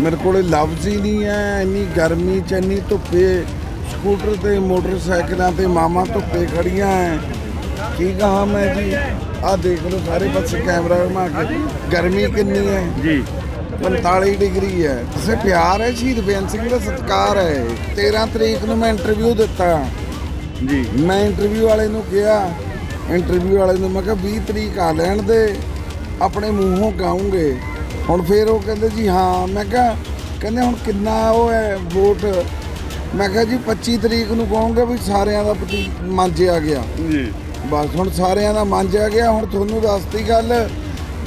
ਮੇਰੇ ਕੋਲੇ ਲਫ਼ਜ਼ ਹੀ ਨਹੀਂ ਹੈ ਇੰਨੀ ਗਰਮੀ ਚ ਇੰਨੀ ਧੁੱਪੇ ਸਕੂਟਰ ਤੇ ਮੋਟਰਸਾਈਕਲਾਂ ਤੇ ਮਾਮਾ ਧੁੱਪੇ ਖੜੀਆਂ ਐ। ਕੀ ਕਹਾਂ ਮੈਂ ਜੀ? ਆਹ ਦੇਖ ਲਓ ਸਾਰੇ ਪਾਸੇ ਕੈਮਰਾ ਘੁਮਾ ਕੇ। ਗਰਮੀ ਕਿੰਨੀ ਹੈ ਜੀ। 45 ਡਿਗਰੀ ਹੈ ਸੇ ਪਿਆਰ ਹੈ ਸ਼ਹੀਦ ਬੇਅੰਤ ਸਿੰਘ ਦਾ? ਸਤਿਕਾਰ ਹੈ 13 ਤਰੀਕ ਨੂੰ ਮੈਂ ਇੰਟਰਵਿਊ ਦਿੱਤਾ। ਜੀ। ਮੈਂ ਇੰਟਰਵਿਊ ਵਾਲੇ ਨੂੰ ਕਿਹਾ। ਇੰਟਰਵਿਊ ਵਾਲੇ ਨੂੰ ਮੈਂ ਕਿਹਾ 20 ਤਰੀਕ ਆ ਲੈਣ ਦੇ। ਆਪਣੇ ਮੂੰਹੋਂ ਗਾਉਂਗੇ। ਹੁਣ ਫੇਰ ਉਹ ਕਹਿੰਦੇ ਜੀ ਹਾਂ ਮੈਂ ਕਿਹਾ ਕਹਿੰਦੇ ਹੁਣ ਕਿੰਨਾ ਉਹ ਹੈ ਵੋਟ? ਮੈਂ ਕਿਹਾ ਜੀ 25 ਤਰੀਕ ਨੂੰ ਕਹੋਗੇ ਵੀ ਸਾਰਿਆਂ ਦਾ ਪਤੀ ਮੰਜਿਆ ਗਿਆ। ਜੀ। ਬਸ ਹੁਣ ਸਾਰਿਆਂ ਦਾ ਮੰਜਿਆ ਗਿਆ ਹੁਣ ਤੁਹਾਨੂੰ ਦੱਸਤੀ ਗੱਲ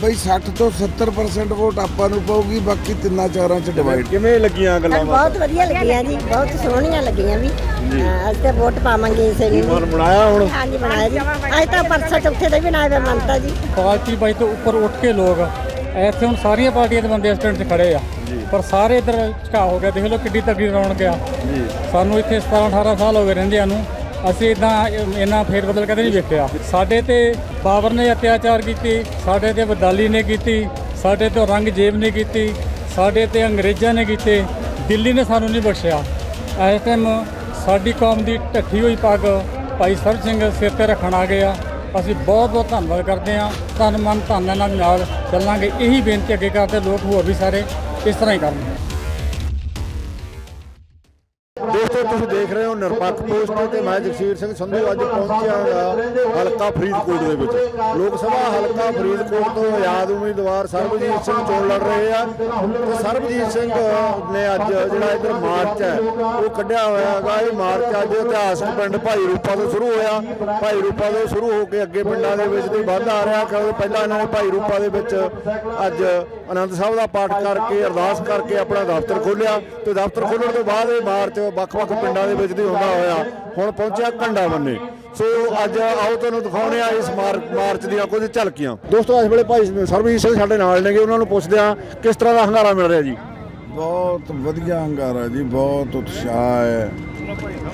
ਬਈ 60 ਤੋਂ 70% ਵੋਟ ਆਪਾਂ ਨੂੰ ਪਊਗੀ ਬਾਕੀ ਤਿੰਨਾਂ ਚਾਰਾਂ ਚ ਡਿਵਾਈਡ ਕਿਵੇਂ ਲੱਗੀਆਂ ਗੱਲਾਂ ਬਹੁਤ ਵਧੀਆ ਲੱਗੀਆਂ ਜੀ ਬਹੁਤ ਸੋਹਣੀਆਂ ਲੱਗੀਆਂ ਵੀ। ਅਸੀਂ ਤੇ ਵੋਟ ਪਾਵਾਂਗੇ ਇਸੇ ਨੂੰ ਮਨ ਬਣਾਇਆ ਹੁਣ? ਹਾਂਜੀ ਬਣਾਇਆ ਜੀ। ਅੱਜ ਤਾਂ ਪਰਸੋਂ ਚੌਥੇ ਦਾ ਵੀ ਬਣਾਇਆ ਮੰਨਤਾ ਜੀ। ਪਾਰਟੀ ਬਾਈ ਤੋਂ ਉੱਪਰ ਉੱਠ ਕੇ ਲੋਕ ਇੱਥੇ ਹੁਣ ਸਾਰੀਆਂ ਪਾਰਟੀਆਂ ਦੇ ਬੰਦੇ ਇਸ ਸਟੈਂਡ 'ਚ ਖੜੇ ਆ। ਪਰ ਸਾਰੇ ਇੱਧਰ ਝਕਾ ਹੋ ਗਿਆ। ਦੇਖ ਲਓ ਕਿੱਡੀ ਤਗੜੀ ਰੌਣਕ ਆ। ਜੀ। ਸਾਨੂੰ ਇੱਥੇ 17 18 ਸਾਲ ਹੋ ਗਏ ਰਹਿੰਦਿਆਂ ਨੂੰ। ਅਸੀਂ ਇਦਾਂ ਇਹਨਾਂ ਫੇਰ ਬਦਲ ਕਦੇ ਨਹੀਂ ਵੇਖਿਆ। ਸਾਡੇ ਤੇ ਬਾਬਰ ਨੇ ਅਤਿਆਚਾਰ ਕੀਤੀ ਸਾਡੇ ਤੇ ਬਦਾਲੀ ਨੇ ਕੀਤੀ ਸਾਡੇ ਤੇ ਔਰੰਗਜ਼ੇਬ ਨੇ ਕੀਤੀ ਸਾਡੇ ਤੇ ਅੰਗਰੇਜ਼ਾਂ ਨੇ ਕੀਤੇ। ਦਿੱਲੀ ਨੇ ਸਾਨੂੰ ਨਹੀਂ ਬਖਸ਼ਿਆ। ਇਸ ਟਾਈਮ ਸਾਡੀ ਕੌਮ ਦੀ ਢੱਠੀ ਹੋਈ ਪੱਗ ਭਾਈ ਸਰਬ ਸਿੰਘ ਸਿਰ ਤੇ ਰੱਖਣ ਆ ਗਏ ਆ। ਅਸੀਂ ਬਹੁਤ ਬਹੁਤ ਧੰਨਵਾਦ ਕਰਦੇ ਹਾਂ। ਤਨ ਮਨ ਧਨ ਦੇ ਨਾਲ ਚੱਲਾਂਗੇ। ਇਹੀ ਬੇਨਤੀ ਅੱਗੇ ਕਰਦੇ ਲੋਕ ਹੋਰ ਵੀ ਸਾਰੇ ਇਸ ਤਰ੍ਹਾਂ ਹੀ ਕਰਨ ਦੋਸਤੋ ਤੁਸੀਂ ਦੇਖ ਰਹੇ ਹੋ, ਨਿਰਪੱਖ ਪੋਸਟ ਤੇ ਮੈਂ ਜਗਸੀਰ ਸਿੰਘ ਸੰਧੂ ਅੱਜ ਪਹੁੰਚਿਆ ਹਲਕਾ ਫਰੀਦਕੋਟ ਦੇ ਵਿੱਚ। ਲੋਕ ਸਭਾ ਹਲਕਾ ਫਰੀਦਕੋਟ ਤੋਂ ਆਜ਼ਾਦ ਉਮੀਦਵਾਰ ਸਰਬਜੀਤ ਸਿੰਘ ਚੋਣ ਲੜ ਰਹੇ ਆ। ਤੇ ਸਰਬਜੀਤ ਸਿੰਘ ਨੇ ਅੱਜ ਜਿਹੜਾ ਇਧਰ ਮਾਰਚ ਹੈ, ਉਹ ਕੱਢਿਆ ਹੋਇਆ ਹੈਗਾ। ਇਹ ਮਾਰਚ ਅੱਜ ਇਤਿਹਾਸਕ ਪਿੰਡ ਭਾਈ ਰੂਪਾ ਤੋਂ ਸ਼ੁਰੂ ਹੋਇਆ। ਭਾਈ ਰੂਪਾ ਤੋਂ ਸ਼ੁਰੂ ਹੋ ਕੇ ਅੱਗੇ ਪਿੰਡਾਂ ਦੇ ਵਿੱਚ ਦੀ ਵੱਧ ਆ ਰਿਹਾ ਕਿਉਂਕਿ ਪਹਿਲਾਂ ਇਹਨਾਂ ਨੇ ਭਾਈ ਰੂਪਾ ਦੇ ਵਿੱਚ ਅੱਜ ਆਨੰਦ ਸਾਹਿਬ ਦਾ ਪਾਠ ਕਰਕੇ, ਅਰਦਾਸ ਕਰਕੇ ਆਪਣਾ ਦਫ਼ਤਰ ਖੋਲ੍ਹਿਆ। ਤੇ ਦਫ਼ਤਰ ਖੋਲ੍ਹਣ ਤੋਂ ਬਾਅਦ ਇਹ ਮਾਰਚ ਵੱਖ-ਵੱਖ ਪਿੰਡਾਂ ਦੇ ਵਿੱਚ ਦੀ ਹੁੰਦਾ ਹੋਇਆ। ਹੁਣ ਪਹੁੰਚਿਆ ਕੰਡਾ ਬੰਨੇ। ਸੋ ਅੱਜ ਆਓ ਤੁਹਾਨੂੰ ਦਿਖਾਉਣੇ ਆ ਇਸ ਮਾਰ- ਮਾਰਚ ਦੀਆਂ ਕੁਝ ਝਲਕੀਆਂ। ਦੋਸਤੋ ਇਸ ਵੇਲੇ ਭਾਈ ਸਰਬਜੀਤ ਸਿੰਘ ਸਾਡੇ ਨਾਲ ਨੇਗੇ ਉਹਨਾਂ ਨੂੰ ਪੁੱਛਦੇ ਆ ਕਿਸ ਤਰ੍ਹਾਂ ਦਾ ਹੰਗਾਰਾ ਮਿਲ ਰਿਹਾ ਜੀ? ਬਹੁਤ ਵਧੀਆ ਹੰਗਾਰਾ ਜੀ ਬਹੁਤ ਉਤਸ਼ਾਹ ਹੈ।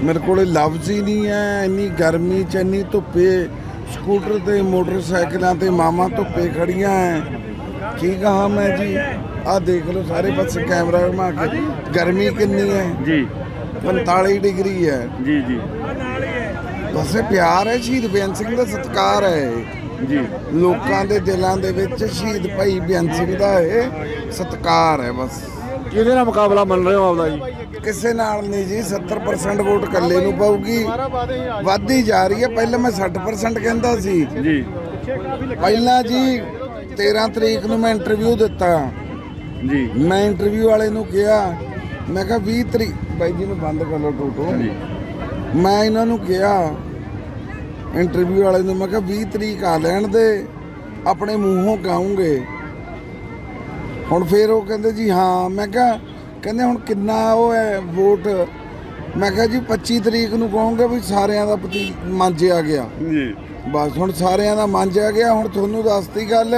ਮੇਰੇ ਕੋਲੇ ਲਫ਼ਜ਼ ਹੀ ਨਹੀਂ ਹੈ ਇੰਨੀ ਗਰਮੀ ਚ ਇੰਨੀ ਧੁੱਪੇ ਸਕੂਟਰ ਤੇ ਮੋਟਰਸਾਈਕਲਾਂ ਤੇ ਮਾਮਾ ਧੁੱਪੇ ਖੜੀਆਂ ਐ। ਕੀ ਕਹਾਂ ਮੈਂ ਜੀ? ਆਹ ਦੇਖ ਲਓ ਸਾਰੇ ਪਾਸੇ ਕੈਮਰਾ ਘੁਮਾ ਕੇ ਗਰਮੀ ਕਿੰਨੀ ਹੈ। ਜੀ। 45 ਡਿਗਰੀ ਹੈ। ਜੀ ਜੀ। ਬਸ ਇਹ ਪਿਆਰ ਹੈ ਸ਼ਹੀਦ ਬੇਅੰਤ ਸਿੰਘ ਦਾ ਸਤਿਕਾਰ ਹੈ ਜੀ। ਲੋਕਾਂ ਦੇ ਦਿਲਾਂ ਦੇ ਵਿੱਚ ਸ਼ਹੀਦ ਭਾਈ ਬੇਅੰਤ ਸਿੰਘ ਦਾ ਇਹ ਸਤਿਕਾਰ ਹੈ ਬਸ। ਕਿਹਦੇ ਨਾਲ ਮੁਕਾਬਲਾ ਮੰਨ ਰਹੇ ਹੋ ਆਪਦਾ ਜੀ? ਕਿਸੇ ਨਾਲ ਨਹੀਂ ਜੀ 70% ਵੋਟ ਕੱਲੇ ਨੂੰ ਪਾਊਗੀ। ਵੱਧਦੀ ਜਾ ਰਹੀ ਹੈ। ਪਹਿਲਾਂ ਮੈਂ 60% ਕਹਿੰਦਾ ਸੀ। ਜੀ। ਪਹਿਲਾਂ ਜੀ 13 ਤਰੀਕ ਨੂੰ ਮੈਂ ਇੰਟਰਵਿਊ ਦਿੱਤਾ। ਜੀ। ਮੈਂ ਇੰਟਰਵਿਊ ਵਾਲੇ ਨੂੰ ਕਿਹਾ ਮੈਂ ਕਿਹਾ 20 ਤਰੀਕ ਬਾਈ ਜੀ ਨੂੰ ਬੰਦ ਕਰ ਲਓ ਟੋਟੋ। ਮੈਂ ਇਹਨਾਂ ਨੂੰ ਕਿਹਾ ਇੰਟਰਵਿਊ ਵਾਲੇ ਨੂੰ ਮੈਂ ਕਿਹਾ 20 ਤਰੀਕ ਆ ਲੈਣ ਦੇ ਆਪਣੇ ਮੂੰਹੋਂ ਗਾਉਂਗੇ। ਹੁਣ ਫੇਰ ਉਹ ਕਹਿੰਦੇ ਜੀ ਹਾਂ ਮੈਂ ਕਿਹਾ ਕਹਿੰਦੇ ਹੁਣ ਕਿੰਨਾ ਉਹ ਹੈ ਵੋਟ? ਮੈਂ ਕਿਹਾ ਜੀ 25 ਤਰੀਕ ਨੂੰ ਕਹੋਗੇ ਵੀ ਸਾਰਿਆਂ ਦਾ ਪਤੀ ਮੰਜਿਆ ਗਿਆ। ਜੀ। ਬਸ ਹੁਣ ਸਾਰਿਆਂ ਦਾ ਮੰਜਿਆ ਗਿਆ ਹੁਣ ਤੁਹਾਨੂੰ ਦੱਸਤੀ ਗੱਲ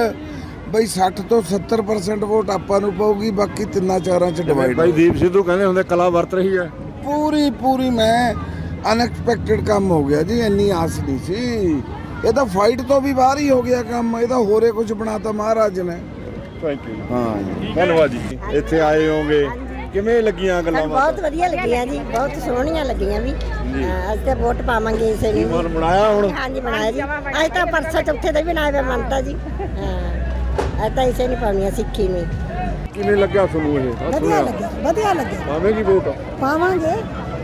ਬਈ 60 ਤੋਂ 70% ਵੋਟ ਆਪਾਂ ਨੂੰ ਪਊਗੀ ਬਾਕੀ ਤਿੰਨਾਂ ਚਾਰਾਂ ਚ ਡਿਵਾਈਡ ਭਾਈ ਦੀਪ ਸਿੱਧੂ ਕਹਿੰਦੇ ਹੁੰਦੇ ਕਲਾ ਵਰਤ ਰਹੀ ਹੈ। ਪੂਰੀ ਪੂਰੀ ਮੈਂ ਅਨਐਕਸਪੈਕਟਡ ਕੰਮ ਹੋ ਗਿਆ ਜੀ ਇੰਨੀ ਆਸ ਨਹੀਂ ਸੀ। ਇਹ ਤਾਂ ਫਾਈਟ ਤੋਂ ਵੀ ਬਾਹਰ ਹੀ ਹੋ ਗਿਆ ਕੰਮ ਇਹ ਤਾਂ ਹੋਰੇ ਕੁਝ ਬਣਾਤਾ ਮਹਾਰਾਜ ਨੇ। ਥੈਂਕ ਯੂ ਹਾਂ। ਜੀ ਧੰਨਵਾਦ ਜੀ। ਇੱਥੇ ਆਏ ਹੋਗੇ ਕਿਵੇਂ ਲੱਗੀਆਂ ਗੱਲਾਂ ਸਾਨੂੰ ਬਹੁਤ ਵਧੀਆ ਲੱਗੀਆਂ ਜੀ ਬਹੁਤ ਸੋਹਣੀਆਂ ਲੱਗੀਆਂ ਵੀ। ਹਾਂ, ਅਸੀਂ ਤੇ ਵੋਟ ਪਾਵਾਂਗੇ ਇਸੇ ਨੂੰ ਮਨ ਬਣਾਇਆ ਹੁਣ? ਹਾਂਜੀ ਬਣਾਇਆ ਜੀ। ਅੱਜ ਤਾਂ ਪਰਸੋਂ ਚੌਥੇ ਦਾ ਵੀ ਬਣਾਇਆ ਹੋਇਆ ਮੰਨਤਾ ਜੀ। ਤਾਂ ਇਸੇ ਨਹੀਂ ਪਾਉਣੀਆਂ ਸਿੱਖੀ ਨੂੰ। ਕਿਵੇਂ ਲੱਗਿਆ ਤੁਹਾਨੂੰ ਇਹ? ਆਹ ਵਧੀਆ ਸੁਣਿਆ। ਲੱਗਿਆ ਵਧੀਆ ਲੱਗਿਆ। ਪਾਵੇਂਗੀ ਵੋਟ ਪਾਵਾਂਗੇ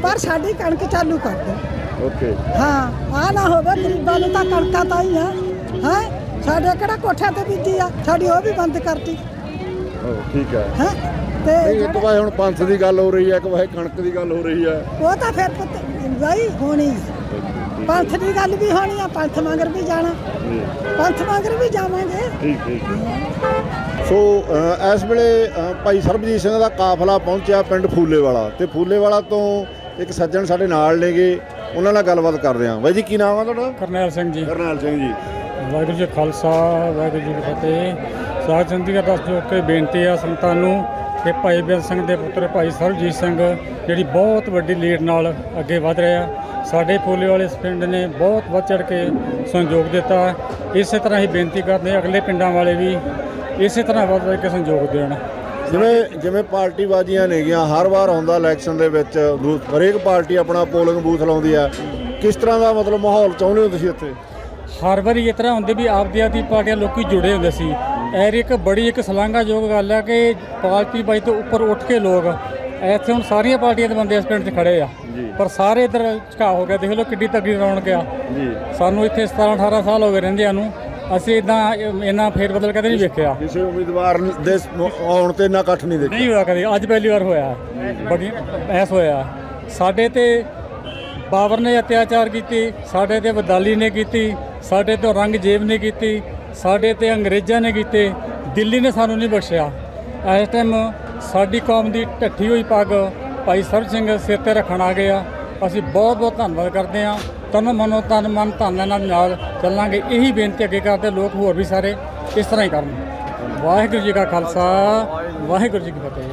ਪਰ ਸਾਡੀ ਕਣਕ ਚਾਲੂ ਕਰ ਦਿਓ। ਓਕੇ। ਹਾਂ ਆ ਨਾ ਹੋਵੇ ਗਰੀਬਾਂ ਨੂੰ ਤਾਂ ਕਣਕਾਂ ਤਾਂ ਹੀ ਆ। ਹੈ? ਸਾਡੇ ਕਿਹੜਾ ਕੋਠਿਆਂ ਤੇ ਬੀਜੀ ਆ? ਸਾਡੀ ਉਹ ਵੀ ਬੰਦ ਕਰਤੀ। ਹੋ ਠੀਕ ਹੈ ਹੈ? ਤੇ ਨਹੀਂ ਇੱਕ ਵਾਰ ਹੁਣ ਪੰਥ ਦੀ ਗੱਲ ਹੋ ਰਹੀ ਹੈ ਇੱਕ ਵਾਰ ਕਣਕ ਦੀ ਗੱਲ ਹੋ ਰਹੀ ਹੈ ਉਹ ਤਾਂ ਫਿਰ ਪੁੱਤ ਬਾਈ ਹੋਣੀ ਆ। ਪੰਥ ਦੀ ਗੱਲ ਵੀ ਹੋਣੀ ਆ ਪੰਥ ਮਗਰ ਵੀ ਜਾਣਾ। ਪੰਥ ਮਗਰ ਵੀ ਜਾਵਾਂਗੇ। ਠੀਕ ਠੀਕ ਸੋ ਅ, ਇਸ ਵੇਲੇ ਅ, ਭਾਈ ਸਰਬਜੀਤ ਸਿੰਘ ਦਾ ਕਾਫਲਾ ਪਹੁੰਚਿਆ ਪਿੰਡ ਫੂਲੇਵਾਲਾ ਤੇ ਫੂਲੇਵਾਲਾ ਤੋਂ ਇੱਕ ਸੱਜਣ ਸਾਡੇ ਨਾਲ ਨੇਗੇ। ਉਹਨਾਂ ਨਾਲ ਗੱਲਬਾਤ ਕਰਦੇ ਹਾਂ। ਬਾਈ ਜੀ ਕੀ ਨਾਮ ਆ ਤੁਹਾਡਾ? ਕਰਨੈਲ ਸਿੰਘ ਜੀ। ਕਰਨੈਲ ਸਿੰਘ ਜੀ। ਵਾਹਿਗੁਰੂ ਜੀ ਕਾ ਖਾਲਸਾ ਵਾਹਿਗੁਰੂ ਜੀ ਕੀ ਫਤਿਹ। ਸਾਧ ਸੰਗਤ ਦਾ ਦੱਸ ਜੋ ਕਿ ਬੇਨਤੀ ਆ ਸੰਤਾਂ ਨੂੰ ਕਿ ਭਾਈ ਬੇਅੰਤ ਸਿੰਘ ਦੇ ਪੁੱਤਰ ਭਾਈ ਸਰਬਜੀਤ ਸਿੰਘ ਜਿਹੜੀ ਬਹੁਤ ਵੱਡੀ ਲੀਡ ਨਾਲ ਅੱਗੇ ਵਧ ਰਿਹਾ। ਸਾਡੇ ਫੋਲੇ ਵਾਲੇ ਪਿੰਡ ਨੇ ਬਹੁਤ ਵੱਧ ਚੜ ਕੇ ਸਹਿਯੋਗ ਦਿੱਤਾ। ਇਸੇ ਤਰ੍ਹਾਂ ਹੀ ਬੇਨਤੀ ਕਰਦੇ ਹਾਂ ਅਗਲੇ ਪਿੰਡਾਂ ਵਾਲੇ ਵੀ ਇਸੇ ਤਰ੍ਹਾਂ ਵੱਧ ਵੱਧ ਕੇ ਸਹਿਯੋਗ ਦੇਣ। ਜਿਵੇਂ ਜਿਵੇਂ ਪਾਰਟੀਬਾਜ਼ੀਆਂ ਨੇਗੀਆਂ ਹਰ ਵਾਰ ਹੁੰਦਾ ਇਲੈਕਸ਼ਨ ਦੇ ਵਿੱਚ ਹਰੇਕ ਪਾਰਟੀ ਆਪਣਾ ਪੋਲਿੰਗ ਬੂਥ ਲਾਉਂਦੀ ਆ ਕਿਸ ਤਰ੍ਹਾਂ ਦਾ ਮਤਲਬ ਮਾਹੌਲ ਚਾਹੁੰਦੇ ਹੋ ਤੁਸੀਂ ਇੱਥੇ? ਹਰ ਵਾਰੀ ਇਸ ਤਰ੍ਹਾਂ ਹੁੰਦੇ ਵੀ ਆਪਦੀ ਆਪਦੀ ਪਾਰਟੀਆਂ ਲੋਕੀ ਜੁੜੇ ਹੁੰਦੇ ਸੀ। ਐਰ ਇੱਕ ਬੜੀ ਇੱਕ ਸ਼ਲਾਘਾਯੋਗ ਗੱਲ ਹੈ ਕਿ ਪਾਰਟੀ ਬਾਈ ਤੋਂ ਉੱਪਰ ਉੱਠ ਕੇ ਲੋਕ ਇੱਥੇ ਹੁਣ ਸਾਰੀਆਂ ਪਾਰਟੀਆਂ ਦੇ ਬੰਦੇ ਇਸ ਪਿੰਡ 'ਚ ਖੜੇ ਆ। ਪਰ ਸਾਰੇ ਇੱਧਰ ਝੁਕਾ ਹੋ ਗਿਆ। ਦੇਖ ਲਓ ਕਿੱਡੀ ਤੱਗੀ ਰੌਣਕ ਆ। ਜੀ। ਸਾਨੂੰ ਇੱਥੇ 17 18 ਸਾਲ ਹੋ ਗਏ ਰਹਿੰਦਿਆਂ ਨੂੰ। ਅਸੀਂ ਇਦਾਂ ਇੰਨਾ ਫੇਰ ਬਦਲ ਕਦੇ ਨਹੀਂ ਵੇਖਿਆ। ਕਿਸੇ ਉਮੀਦਵਾਰ ਦੇ ਆਉਣ ਤੇ ਇੰਨਾ ਇਕੱਠ ਨਹੀਂ ਦੇਖਿਆ ਨਹੀਂ ਹੋਇਆ ਕਦੇ। ਅੱਜ ਪਹਿਲੀ ਵਾਰ ਹੋਇਆ। ਬੜੀ ਐਸ ਹੋਇਆ। ਸਾਡੇ ਤੇ ਬਾਬਰ ਨੇ ਅਤਿਆਚਾਰ ਕੀਤੀ ਸਾਡੇ ਤੇ ਵਦਾਲੀ ਨੇ ਕੀਤੀ ਸਾਡੇ ਤੋਂ ਰੰਗਜੇਬ ਨੇ ਕੀਤੀ ਸਾਡੇ ਤੇ ਅੰਗਰੇਜ਼ਾਂ ਨੇ ਕੀਤੇ। ਦਿੱਲੀ ਨੇ ਸਾਨੂੰ ਨਹੀਂ ਬਖਸ਼ਿਆ। ਇਸ ਟਾਈਮ ਸਾਡੀ ਕੌਮ ਦੀ ਢੱਠੀ ਹੋਈ ਪੱਗ ਭਾਈ ਸਰਬ ਸਿੰਘ ਸਿਰ ਤੇ ਰੱਖਣ ਆ ਗਏ ਆ। ਅਸੀਂ ਬਹੁਤ ਬਹੁਤ ਧੰਨਵਾਦ ਕਰਦੇ ਹਾਂ। ਤਨ ਮਨੋ ਤਨ ਮਨ ਧਨ ਨਾਲ ਨਾਲ ਚੱਲਾਂਗੇ। ਇਹੀ ਬੇਨਤੀ ਅੱਗੇ ਕਰਦੇ ਲੋਕ ਹੋਰ ਵੀ ਸਾਰੇ ਇਸ ਤਰ੍ਹਾਂ ਹੀ ਕਰਨ। ਵਾਹਿਗੁਰੂ ਜੀ ਕਾ ਖਾਲਸਾ, ਵਾਹਿਗੁਰੂ ਜੀ ਕੀ ਫਤਿਹ।